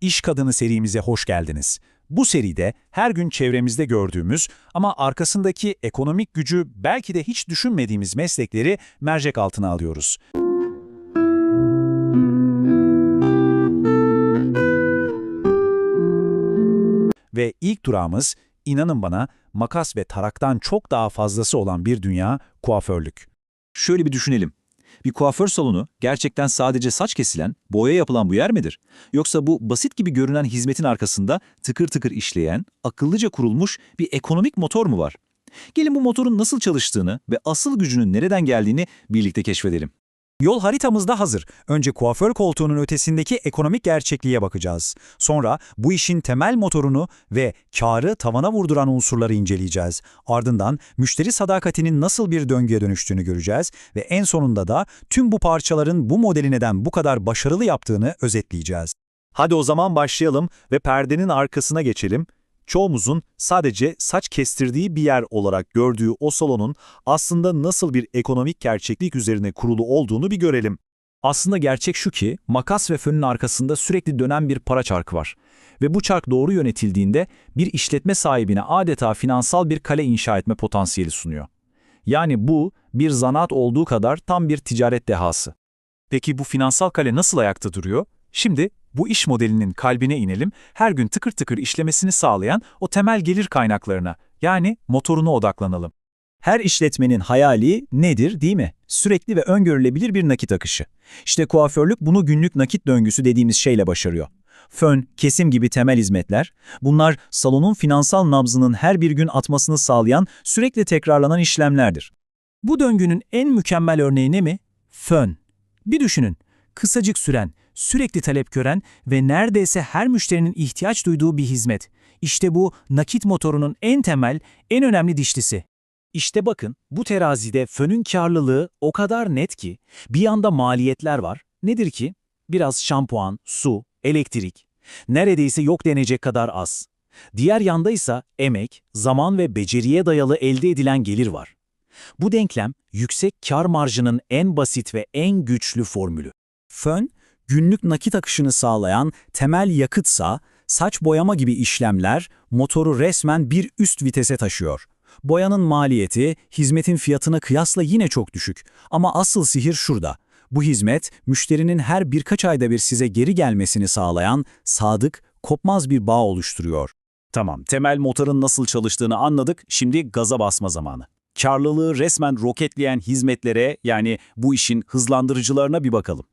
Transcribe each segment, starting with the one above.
İş Kadını serimize hoş geldiniz. Bu seride her gün çevremizde gördüğümüz ama arkasındaki ekonomik gücü belki de hiç düşünmediğimiz meslekleri mercek altına alıyoruz. Ve ilk durağımız, inanın bana, makas ve taraktan çok daha fazlası olan bir dünya, kuaförlük. Şöyle bir düşünelim. Bir kuaför salonu gerçekten sadece saç kesilen, boya yapılan bu yer midir? Yoksa bu basit gibi görünen hizmetin arkasında tıkır tıkır işleyen, akıllıca kurulmuş bir ekonomik motor mu var? Gelin bu motorun nasıl çalıştığını ve asıl gücünün nereden geldiğini birlikte keşfedelim. Yol haritamız da hazır. Önce kuaför koltuğunun ötesindeki ekonomik gerçekliğe bakacağız. Sonra bu işin temel motorunu ve karı tavana vurduran unsurları inceleyeceğiz. Ardından müşteri sadakatinin nasıl bir döngüye dönüştüğünü göreceğiz ve en sonunda da tüm bu parçaların bu modeli neden bu kadar başarılı yaptığını özetleyeceğiz. Hadi o zaman başlayalım ve perdenin arkasına geçelim. Çoğumuzun sadece saç kestirdiği bir yer olarak gördüğü o salonun aslında nasıl bir ekonomik gerçeklik üzerine kurulu olduğunu bir görelim. Aslında gerçek şu ki, makas ve fönün arkasında sürekli dönen bir para çarkı var. Ve bu çark doğru yönetildiğinde bir işletme sahibine adeta finansal bir kale inşa etme potansiyeli sunuyor. Yani bu, bir zanaat olduğu kadar tam bir ticaret dehası. Peki bu finansal kale nasıl ayakta duruyor? Şimdi bu iş modelinin kalbine inelim, her gün tıkır tıkır işlemesini sağlayan o temel gelir kaynaklarına, yani motoruna odaklanalım. Her işletmenin hayali nedir değil mi? Sürekli ve öngörülebilir bir nakit akışı. İşte kuaförlük bunu günlük nakit döngüsü dediğimiz şeyle başarıyor. Fön, kesim gibi temel hizmetler, bunlar salonun finansal nabzının her bir gün atmasını sağlayan sürekli tekrarlanan işlemlerdir. Bu döngünün en mükemmel örneği ne mi? Fön. Bir düşünün, kısacık süren, sürekli talep gören ve neredeyse her müşterinin ihtiyaç duyduğu bir hizmet. İşte bu nakit motorunun en temel, en önemli dişlisi. İşte bakın bu terazide fönün karlılığı o kadar net ki bir yanda maliyetler var. Nedir ki? Biraz şampuan, su, elektrik. Neredeyse yok denecek kadar az. Diğer yanda ise emek, zaman ve beceriye dayalı elde edilen gelir var. Bu denklem yüksek kar marjının en basit ve en güçlü formülü. Fön, günlük nakit akışını sağlayan temel yakıtsa, saç boyama gibi işlemler motoru resmen bir üst vitese taşıyor. Boyanın maliyeti, hizmetin fiyatına kıyasla yine çok düşük. Ama asıl sihir şurada. Bu hizmet, müşterinin her birkaç ayda bir size geri gelmesini sağlayan sadık, kopmaz bir bağ oluşturuyor. Tamam, temel motorun nasıl çalıştığını anladık, şimdi gaza basma zamanı. Karlılığı resmen roketleyen hizmetlere yani bu işin hızlandırıcılarına bir bakalım.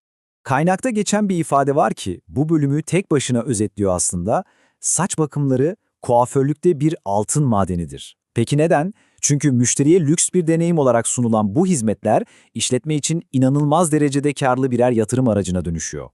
Kaynakta geçen bir ifade var ki bu bölümü tek başına özetliyor aslında. Saç bakımları kuaförlükte bir altın madenidir. Peki neden? Çünkü müşteriye lüks bir deneyim olarak sunulan bu hizmetler işletme için inanılmaz derecede karlı birer yatırım aracına dönüşüyor.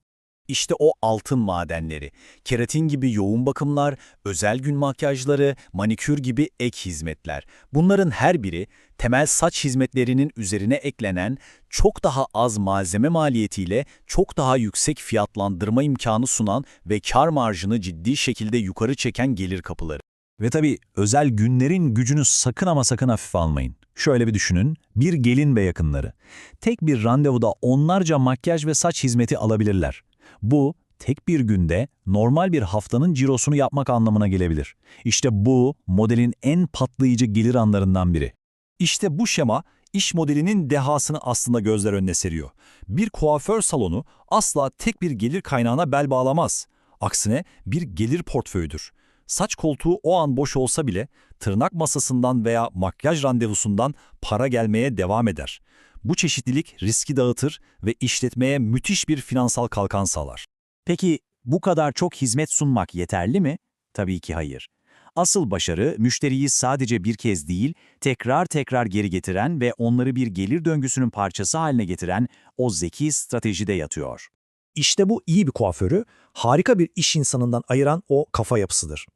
İşte o altın madenleri, keratin gibi yoğun bakımlar, özel gün makyajları, manikür gibi ek hizmetler. Bunların her biri temel saç hizmetlerinin üzerine eklenen çok daha az malzeme maliyetiyle çok daha yüksek fiyatlandırma imkanı sunan ve kar marjını ciddi şekilde yukarı çeken gelir kapıları. Ve tabii özel günlerin gücünü sakın ama sakın hafife almayın. Şöyle bir düşünün, bir gelin ve yakınları. Tek bir randevuda onlarca makyaj ve saç hizmeti alabilirler. Bu, tek bir günde normal bir haftanın cirosunu yapmak anlamına gelebilir. İşte bu, modelin en patlayıcı gelir anlarından biri. İşte bu şema, iş modelinin dehasını aslında gözler önüne seriyor. Bir kuaför salonu asla tek bir gelir kaynağına bel bağlamaz. Aksine bir gelir portföyüdür. Saç koltuğu o an boş olsa bile tırnak masasından veya makyaj randevusundan para gelmeye devam eder. Bu çeşitlilik riski dağıtır ve işletmeye müthiş bir finansal kalkan sağlar. Peki bu kadar çok hizmet sunmak yeterli mi? Tabii ki hayır. Asıl başarı müşteriyi sadece bir kez değil, tekrar tekrar geri getiren ve onları bir gelir döngüsünün parçası haline getiren o zeki stratejide yatıyor. İşte bu iyi bir kuaförü harika bir iş insanından ayıran o kafa yapısıdır.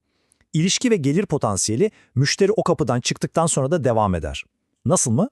İlişki ve gelir potansiyeli müşteri o kapıdan çıktıktan sonra da devam eder. Nasıl mı?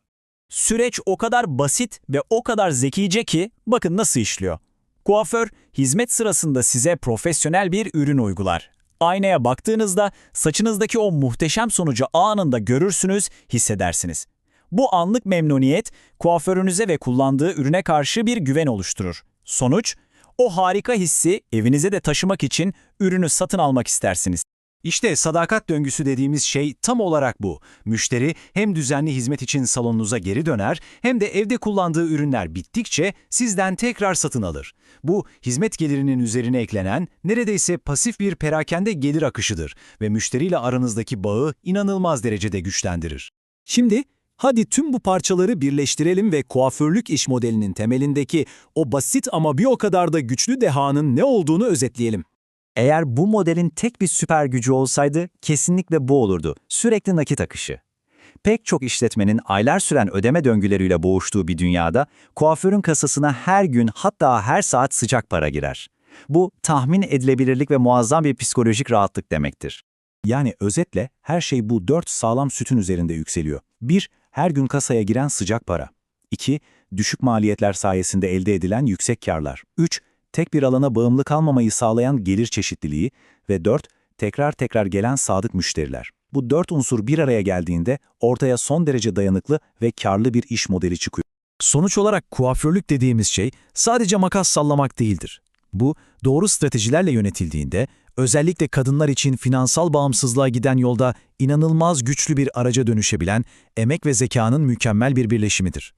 Süreç o kadar basit ve o kadar zekice ki bakın nasıl işliyor. Kuaför, hizmet sırasında size profesyonel bir ürün uygular. Aynaya baktığınızda saçınızdaki o muhteşem sonucu anında görürsünüz, hissedersiniz. Bu anlık memnuniyet, kuaförünüze ve kullandığı ürüne karşı bir güven oluşturur. Sonuç, O harika hissi evinize de taşımak için ürünü satın almak istersiniz. İşte sadakat döngüsü dediğimiz şey tam olarak bu. Müşteri hem düzenli hizmet için salonunuza geri döner hem de evde kullandığı ürünler bittikçe sizden tekrar satın alır. Bu hizmet gelirinin üzerine eklenen neredeyse pasif bir perakende gelir akışıdır ve müşteriyle aranızdaki bağı inanılmaz derecede güçlendirir. Şimdi hadi tüm bu parçaları birleştirelim ve kuaförlük iş modelinin temelindeki o basit ama bir o kadar da güçlü dehanın ne olduğunu özetleyelim. Eğer bu modelin tek bir süper gücü olsaydı kesinlikle bu olurdu. Sürekli nakit akışı. Pek çok işletmenin aylar süren ödeme döngüleriyle boğuştuğu bir dünyada kuaförün kasasına her gün hatta her saat sıcak para girer. Bu tahmin edilebilirlik ve muazzam bir psikolojik rahatlık demektir. Yani özetle her şey bu dört sağlam sütun üzerinde yükseliyor. 1. Her gün kasaya giren sıcak para. 2. Düşük maliyetler sayesinde elde edilen yüksek karlar. 3. Tek bir alana bağımlı kalmamayı sağlayan gelir çeşitliliği. Ve 4. Tekrar tekrar gelen sadık müşteriler. Bu dört unsur bir araya geldiğinde ortaya son derece dayanıklı ve karlı bir iş modeli çıkıyor. Sonuç olarak kuaförlük dediğimiz şey sadece makas sallamak değildir. Bu, doğru stratejilerle yönetildiğinde, özellikle kadınlar için finansal bağımsızlığa giden yolda inanılmaz güçlü bir araca dönüşebilen emek ve zekanın mükemmel bir birleşimidir.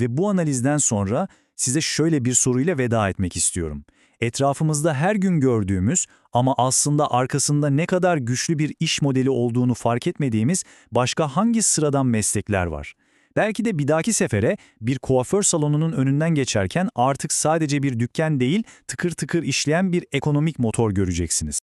Ve bu analizden sonra size şöyle bir soruyla veda etmek istiyorum. Etrafımızda her gün gördüğümüz ama aslında arkasında ne kadar güçlü bir iş modeli olduğunu fark etmediğimiz başka hangi sıradan meslekler var? Belki de bir dahaki sefere bir kuaför salonunun önünden geçerken artık sadece bir dükkan değil, tıkır tıkır işleyen bir ekonomik motor göreceksiniz.